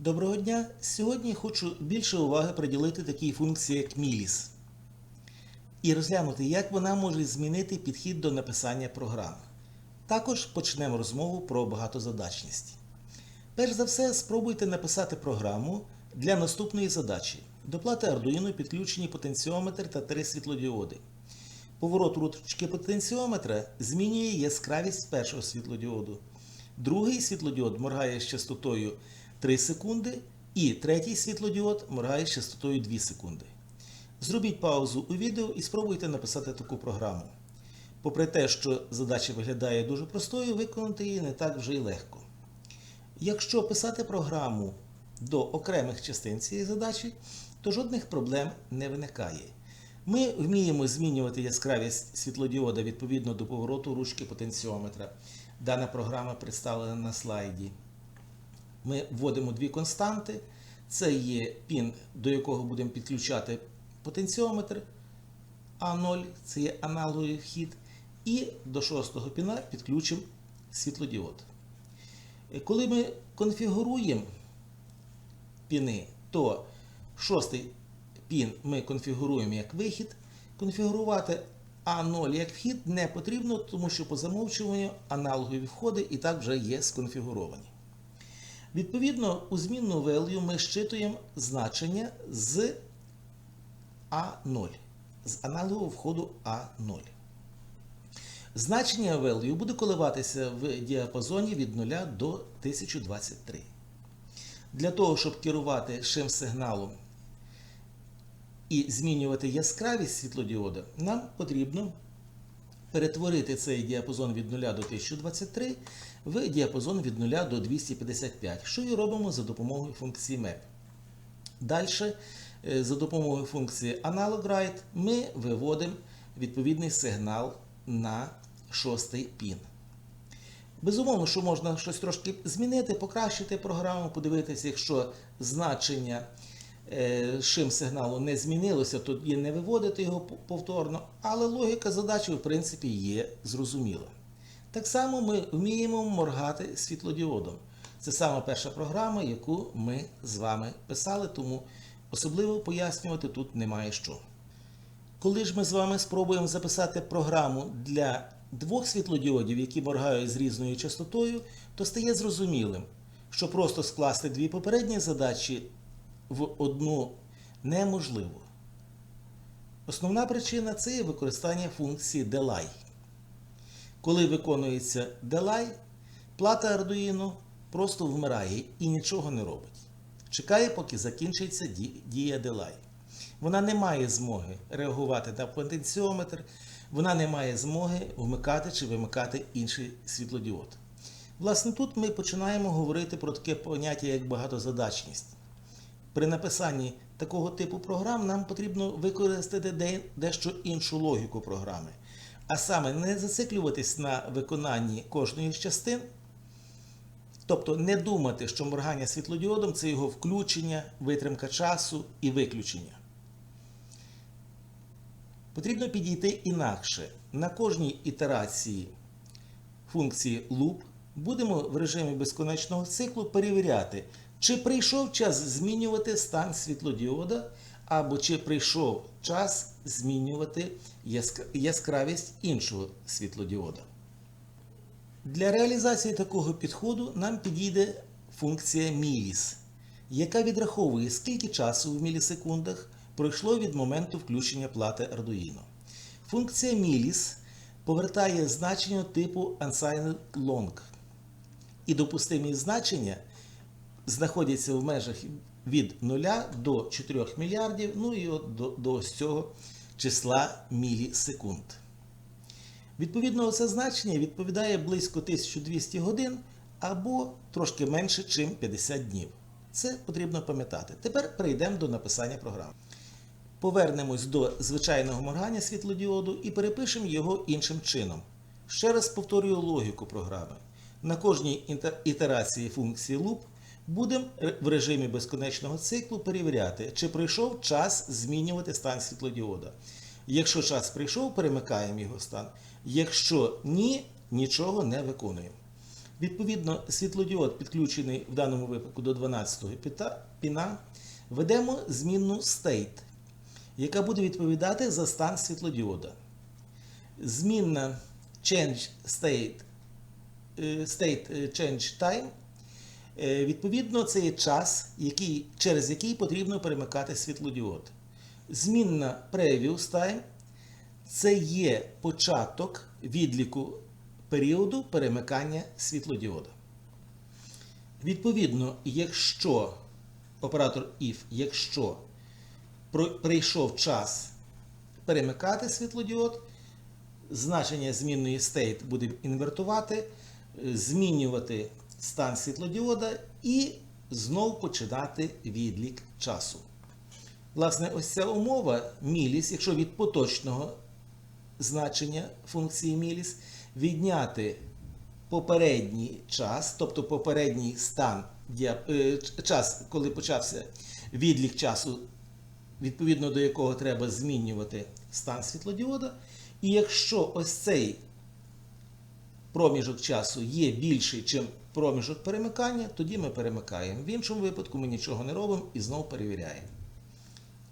Доброго дня! Сьогодні хочу більше уваги приділити такій функції, як міліс, і розглянути, як вона може змінити підхід до написання програм. Також почнемо розмову про багатозадачність. Перш за все, спробуйте написати програму для наступної задачі. До плати Arduino підключені потенціометр та три світлодіоди. Поворот ручки потенціометра змінює яскравість першого світлодіоду. Другий світлодіод моргає з частотою 3 секунди, і третій світлодіод моргає з частотою 2 секунди. Зробіть паузу у відео і спробуйте написати таку програму. Попри те, що задача виглядає дуже простою, виконати її не так вже й легко. Якщо писати програму до окремих частин цієї задачі, то жодних проблем не виникає. Ми вміємо змінювати яскравість світлодіода відповідно до повороту ручки потенціометра. Дана програма представлена на слайді. Ми вводимо дві константи. Це є пін, до якого будемо підключати потенціометр А0, це є аналоговий вхід. І до шостого піна підключимо світлодіод. Коли ми конфігуруємо піни, то шостий пін ми конфігуруємо як вихід. Конфігурувати А0 як вхід не потрібно, тому що по замовчуванню аналогові входи і так вже є сконфігуровані. Відповідно, у змінну value ми щитуємо значення з А0, з аналогового входу А0. Значення value буде коливатися в діапазоні від 0 до 1023. Для того, щоб керувати шим сигналом і змінювати яскравість світлодіода, нам потрібно перетворити цей діапазон від 0 до 1023 в діапазон від 0 до 255, що і робимо за допомогою функції map. Далі, е, за допомогою функції AnalogWrite, ми виводимо відповідний сигнал на шостий пін. Безумовно, що можна щось трошки змінити, покращити програму, подивитися, якщо значення шим сигналу не змінилося, тоді не виводити його повторно. Але логіка задачі, в принципі, є зрозуміла. Так само ми вміємо моргати світлодіодом. Це саме перша програма, яку ми з вами писали, тому особливо пояснювати тут немає що. Коли ж ми з вами спробуємо записати програму для двох світлодіодів, які моргають з різною частотою, то стає зрозумілим, що просто скласти дві попередні задачі в одну неможливо. Основна причина це є використання функції delay. Коли виконується delay, плата Arduino просто вмирає і нічого не робить. Чекає, поки закінчиться дія delay. Вона не має змоги реагувати на потенціометр, вона не має змоги вмикати чи вимикати інший світлодіод. Власне, тут ми починаємо говорити про таке поняття, як багатозадачність. При написанні такого типу програм нам потрібно використати дещо іншу логіку програми. А саме не зациклюватись на виконанні кожної з частин, тобто не думати, що моргання світлодіодом це його включення, витримка часу і виключення. Потрібно підійти інакше. На кожній ітерації функції loop будемо в режимі безконечного циклу перевіряти, чи прийшов час змінювати стан світлодіода, або чи прийшов час змінювати яскравість іншого світлодіода. Для реалізації такого підходу нам підійде функція міліс, яка відраховує, скільки часу в мілісекундах пройшло від моменту включення плати Arduino. Функція міліс повертає значення типу unsigned long, і допустимі значення знаходяться в межах від 0 до 4 мільярдів, ну і от до, до ось цього числа мілісекунд. Відповідно, це значення відповідає близько 1200 годин або трошки менше, ніж 50 днів. Це потрібно пам'ятати. Тепер перейдемо до написання програми. Повернемось до звичайного моргання світлодіоду і перепишемо його іншим чином. Ще раз повторюю логіку програми. На кожній ітерації функції loop будемо в режимі безконечного циклу перевіряти, чи прийшов час змінювати стан світлодіода. Якщо час прийшов, перемикаємо його стан. Якщо ні, нічого не виконуємо. Відповідно, світлодіод, підключений в даному випадку до 12-го піна, ведемо змінну state, яка буде відповідати за стан світлодіода. Змінна change state, е, state е, change time Відповідно, це є час, який, через який потрібно перемикати світлодіод. Змінна previous time це є початок відліку періоду перемикання світлодіода. Відповідно, якщо оператор if, якщо прийшов час перемикати світлодіод, значення змінної state буде інвертувати, е, змінювати стан світлодіода і знов починати відлік часу. Власне, ось ця умова міліс, якщо від поточного значення функції міліс відняти попередній час, тобто попередній стан е, час, коли почався відлік часу, відповідно до якого треба змінювати стан світлодіода. І якщо ось цей проміжок часу є більший, ніж проміжок перемикання, тоді ми перемикаємо. В іншому випадку ми нічого не робимо і знову перевіряємо.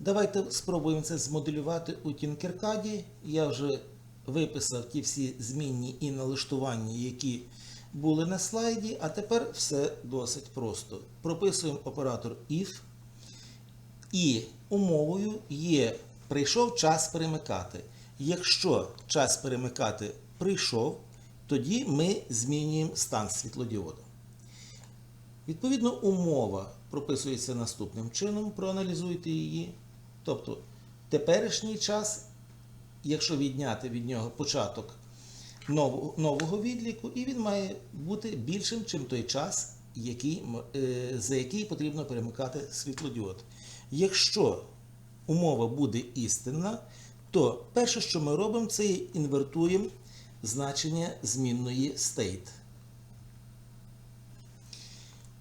Давайте спробуємо це змоделювати у Tinkercad. Я вже виписав ті всі змінні і налаштування, які були на слайді, а тепер все досить просто. Прописуємо оператор if, і умовою є прийшов час перемикати. Якщо час перемикати прийшов, тоді ми змінюємо стан світлодіода. Відповідно, умова прописується наступним чином, проаналізуйте її. Тобто теперішній час, якщо відняти від нього початок нового, відліку, і він має бути більшим, ніж той час, який, е, за який потрібно перемикати світлодіод. Якщо умова буде істинна, то перше, що ми робимо, це інвертуємо значення змінної state.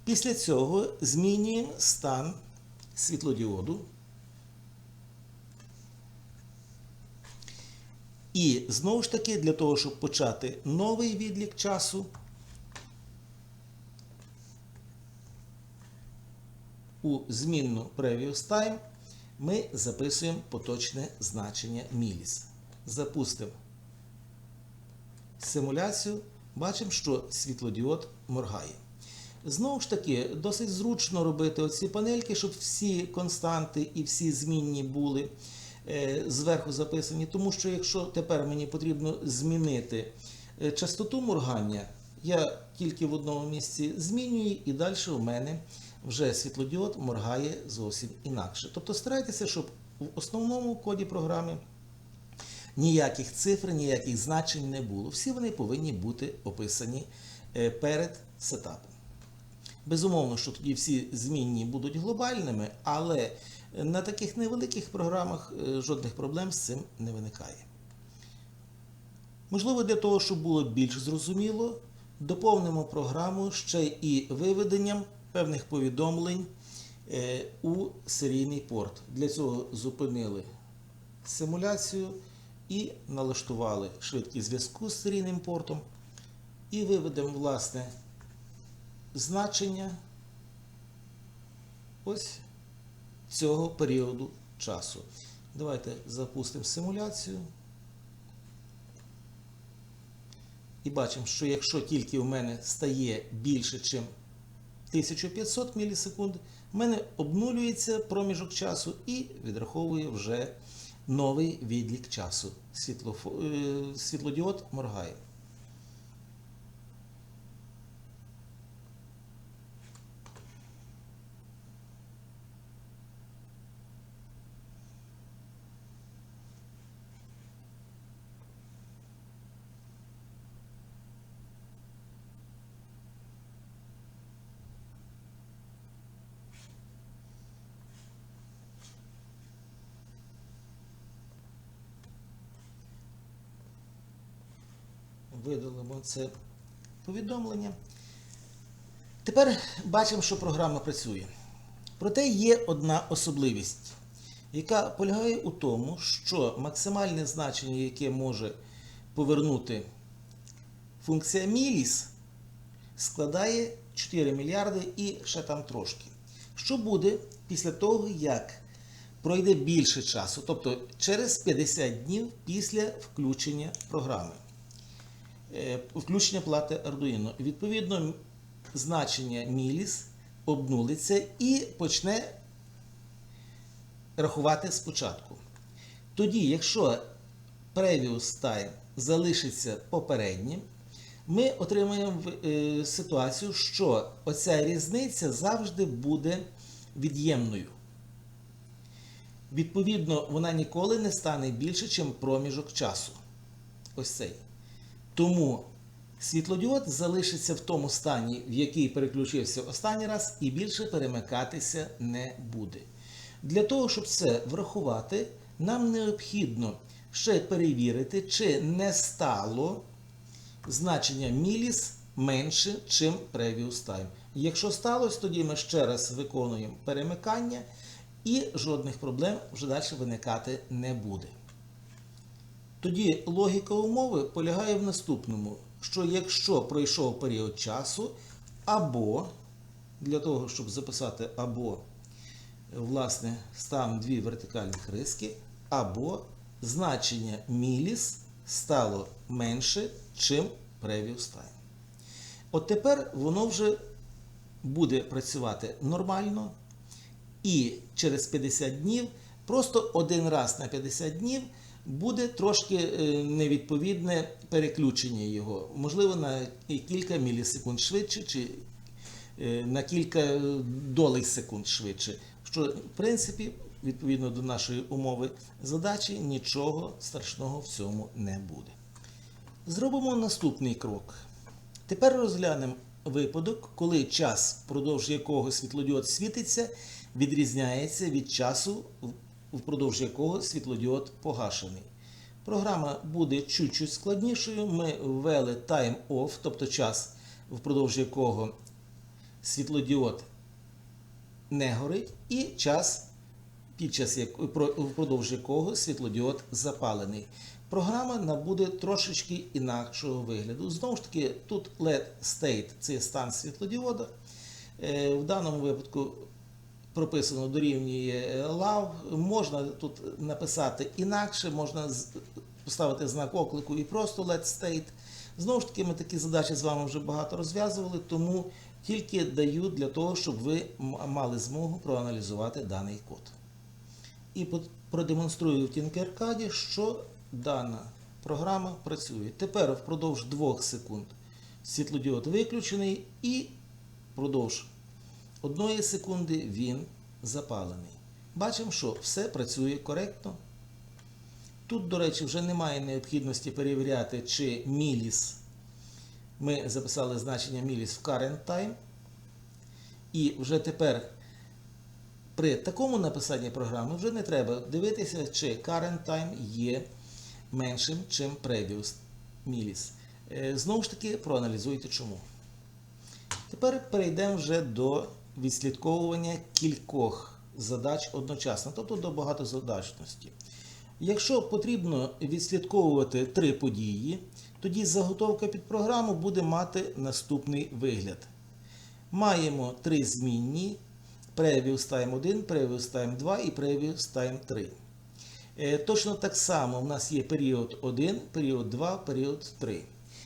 Після цього змінюємо стан світлодіоду. І знову ж таки, для того, щоб почати новий відлік часу, у змінну previous time ми записуємо поточне значення міліс. Запустимо симуляцію, бачимо, що світлодіод моргає. Знову ж таки, досить зручно робити оці панельки, щоб всі константи і всі змінні були е, зверху записані. Тому що якщо тепер мені потрібно змінити е, частоту моргання, я тільки в одному місці змінюю, і далі у мене вже світлодіод моргає зовсім інакше. Тобто старайтеся, щоб в основному коді програми ніяких цифр, ніяких значень не було. Всі вони повинні бути описані е, перед сетапом. Безумовно, що тоді всі змінні будуть глобальними, але на таких невеликих програмах е, жодних проблем з цим не виникає. Можливо, для того, щоб було більш зрозуміло, доповнимо програму ще і виведенням певних повідомлень е, у серійний порт. Для цього зупинили симуляцію і налаштували швидкість зв'язку з серійним портом. І виведемо, власне, значення ось цього періоду часу. Давайте запустимо симуляцію. І бачимо, що якщо тільки у мене стає більше, ніж 1500 мілісекунд, в мене обнулюється проміжок часу і відраховує вже новий відлік часу. Світлофо... е, Світлодіод моргає. Видалимо це повідомлення. Тепер бачимо, що програма працює. Проте є одна особливість, яка полягає у тому, що максимальне значення, яке може повернути функція міліс, складає 4 мільярди і ще там трошки. Що буде після того, як пройде більше часу, тобто через 50 днів після включення програми, включення плати Arduino. Відповідно, значення міліс обнулиться і почне рахувати спочатку. Тоді, якщо previous time залишиться попереднім, ми отримаємо е, ситуацію, що оця різниця завжди буде від'ємною. Відповідно, вона ніколи не стане більше, ніж проміжок часу. Ось цей. Тому світлодіод залишиться в тому стані, в який переключився останній раз, і більше перемикатися не буде. Для того, щоб це врахувати, нам необхідно ще перевірити, чи не стало значення міліс менше, чим previous time. Якщо сталося, тоді ми ще раз виконуємо перемикання і жодних проблем вже далі виникати не буде. Тоді логіка умови полягає в наступному: що якщо пройшов період часу, або для того, щоб записати або, власне, ставимо дві вертикальних риски, або значення міліс стало менше, чим previous time. От тепер воно вже буде працювати нормально. І через 50 днів, просто один раз на 50 днів буде трошки е, невідповідне переключення його. Можливо, на кілька мілісекунд швидше, чи е, на кілька долей секунд швидше. Що, в принципі, відповідно до нашої умови задачі, нічого страшного в цьому не буде. Зробимо наступний крок. Тепер розглянемо випадок, коли час, впродовж якого світлодіод світиться, відрізняється від часу, впродовж якого світлодіод погашений. Програма буде чуть-чуть складнішою. Ми ввели time off, тобто час, впродовж якого світлодіод не горить, і час, під час як- впродовж якого світлодіод запалений. Програма набуде трошечки інакшого вигляду. Знову ж таки, тут LED state це стан світлодіода. Е, В даному випадку прописано дорівнює love. Можна тут написати інакше, можна поставити знак оклику і просто LED state. Знову ж таки, ми такі задачі з вами вже багато розв'язували, тому тільки даю для того, щоб ви мали змогу проаналізувати даний код. І продемонструю в Tinkercad, що дана програма працює. Тепер впродовж 2 секунд світлодіод виключений і впродовж одної секунди він запалений. Бачимо, що все працює коректно. Тут, до речі, вже немає необхідності перевіряти, чи міліс. Ми записали значення міліс в current time. І вже тепер при такому написанні програми вже не треба дивитися, чи current time є меншим, чим previous міліс. Е, Знову ж таки, проаналізуйте чому. Тепер перейдемо вже до відслідковування кількох задач одночасно, тобто до багатозадачності. Якщо потрібно відслідковувати три події, тоді заготовка під програму буде мати наступний вигляд. Маємо три змінні: Previous Time 1, Previous Time 2 і Previous Time 3. Е, Точно так само в нас є період 1, період 2, період 3.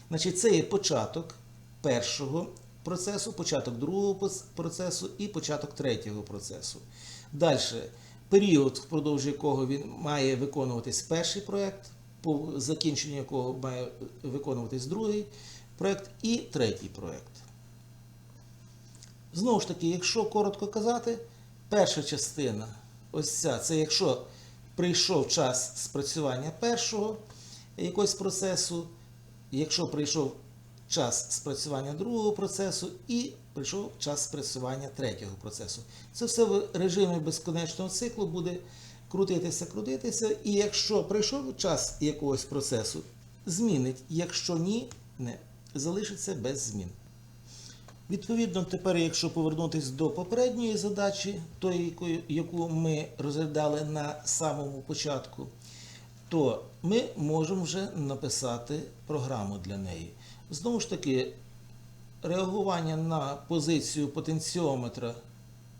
Значить, це є початок першого процесу, початок другого процесу і початок третього процесу. Далі, період, впродовж якого він має виконуватись перший проєкт, по закінченню якого має виконуватись другий проєкт і третій проєкт. Знову ж таки, якщо коротко казати, перша частина, ось ця, це якщо прийшов час спрацювання першого якогось процесу, якщо прийшов час спрацювання другого процесу і прийшов час спрацювання третього процесу. Це все в режимі безконечного циклу буде крутитися, крутитися, і якщо прийшов час якогось процесу, змінить, якщо ні, не залишиться без змін. Відповідно, тепер, якщо повернутися до попередньої задачі, тої, яку- ми розглядали на самому початку, то ми можемо вже написати програму для неї. Знову ж таки, реагування на позицію потенціометра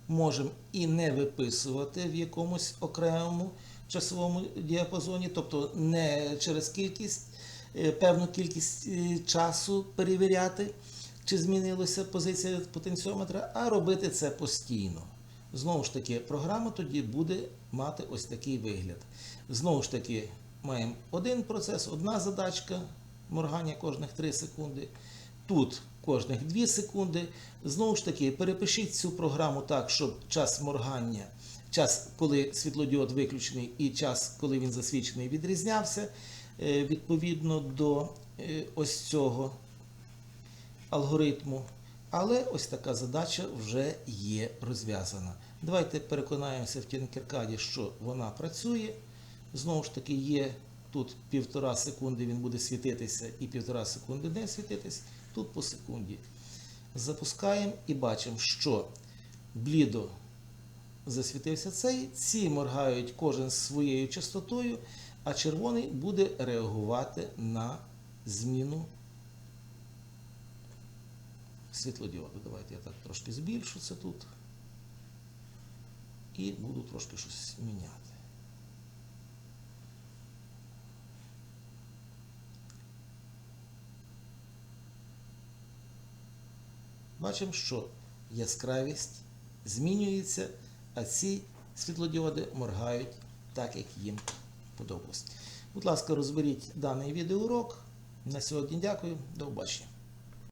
можемо і не виписувати в якомусь окремому часовому діапазоні, тобто не через кількість, е, певну кількість е, часу перевіряти, чи змінилася позиція потенціометра, а робити це постійно. Знову ж таки, програма тоді буде мати ось такий вигляд. Знову ж таки, маємо один процес, одна задачка, моргання кожних 3 секунди. Тут кожних 2 секунди. Знову ж таки, перепишіть цю програму так, щоб час моргання, час, коли світлодіод виключений, і час, коли він засвічений, відрізнявся е, відповідно до е, ось цього алгоритму. Але ось така задача вже є розв'язана. Давайте переконаємося в Tinkercad, що вона працює. Знову ж таки, є тут півтора секунди він буде світитися і півтора секунди не світитись. Тут по секунді. Запускаємо і бачимо, що блідо засвітився цей, ці моргають кожен своєю частотою, а червоний буде реагувати на зміну світлодіоду. Давайте я так трошки збільшу це тут. І буду трошки щось міняти. Бачимо, що яскравість змінюється, а ці світлодіоди моргають так, як їм подобалось. Будь ласка, розберіть даний відеоурок. На сьогодні дякую. До побачення.